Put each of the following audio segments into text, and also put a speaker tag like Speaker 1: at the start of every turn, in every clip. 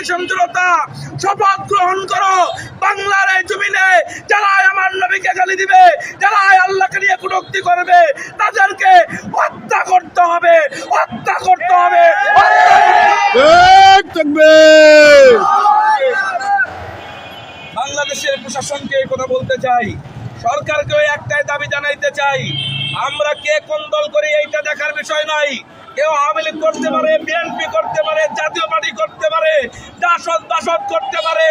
Speaker 1: কিষণ জনতা শপথ গ্রহণ করো। বাংলার এই জমিনে যারা আমার নবীকে গালি দিবে যারা আল্লাহকে নিয়ে কুটুক্তি করবে তাদেরকে হত্যা করতে হবে হত্যা করতে হবে। বাংলাদেশের প্রশাসনকে কথা বলতে চাই সরকারকে একটাই দাবি জানাইতে চাই আমরা কে কোন দল করি এইটা দেখার বিষয় নাই। কেউ আওয়ামী লীগ করতে পারে বিএনপি করতে পারে জাতীয় পার্টি দাসদ দাসদ করতে পারে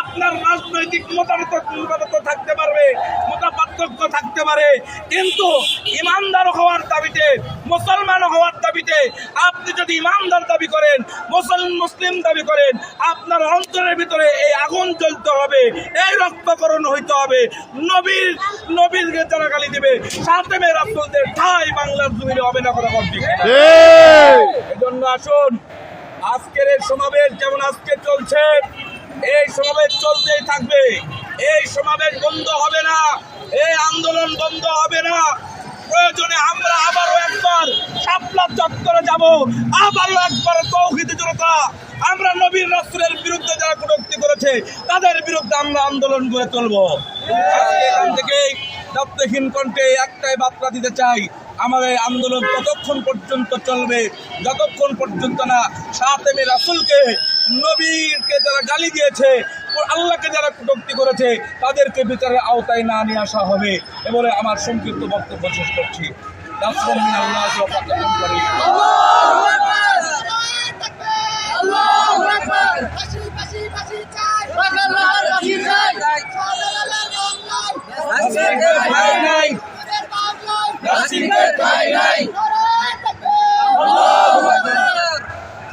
Speaker 1: আপনার রাজনৈতিক মতামত মতামত থাকতে পারবে মতাপার্থক্য থাকতে পারে কিন্তু ইমানদার হওয়ার দাবিতে মুসলমান হওয়ার দাবিতে আপনি যদি ইমানদার দাবি করেন মুসলিম মুসলিম দাবি করেন আপনার অন্তরের ভিতরে এই আগুন জ্বলতে হবে এই রক্তকরণ হইতে হবে। নবীর নবীর যারা গালি দেবে। সাথে মেয়ের আপনাদের ঠাই বাংলার জমিনে হবে না কথা বলছি এজন্য আসুন আজকের এই সমাবেশ যেমন আজকে চলছে, এই সমাবেশ চলতেই থাকবে। এই সমাবেশ বন্ধ হবে না, এই আন্দোলন বন্ধ হবে না। প্রয়োজনে আমরা আবারও একবার শাপলা চত্বরে যাব, আবারও একবার তৌহিদ জনতা, আমরা নবীর রাসূলের বিরুদ্ধে যারা কটূক্তি করেছে, তাদের বিরুদ্ধে আমরা আন্দোলন করে চলবো এখান থেকে দপ্তহীন কণ্ঠে একটাই বার্তা দিতে চাই আমাদের আন্দোলন ততক্ষণ পর্যন্ত চলবে, যতক্ষণ পর্যন্ত না সাতেমে রাসুলকে, নবীকে যারা গালি দিয়েছে, আল্লাহকে যারা কুটক্তি করেছে, তাদেরকে বিচারের আওতায় না নিয়ে আসা হবে। এবারে আমার সংক্ষিপ্ত বক্তব্য শেষ করছি। রাসূল নাই,
Speaker 2: nasib নাই,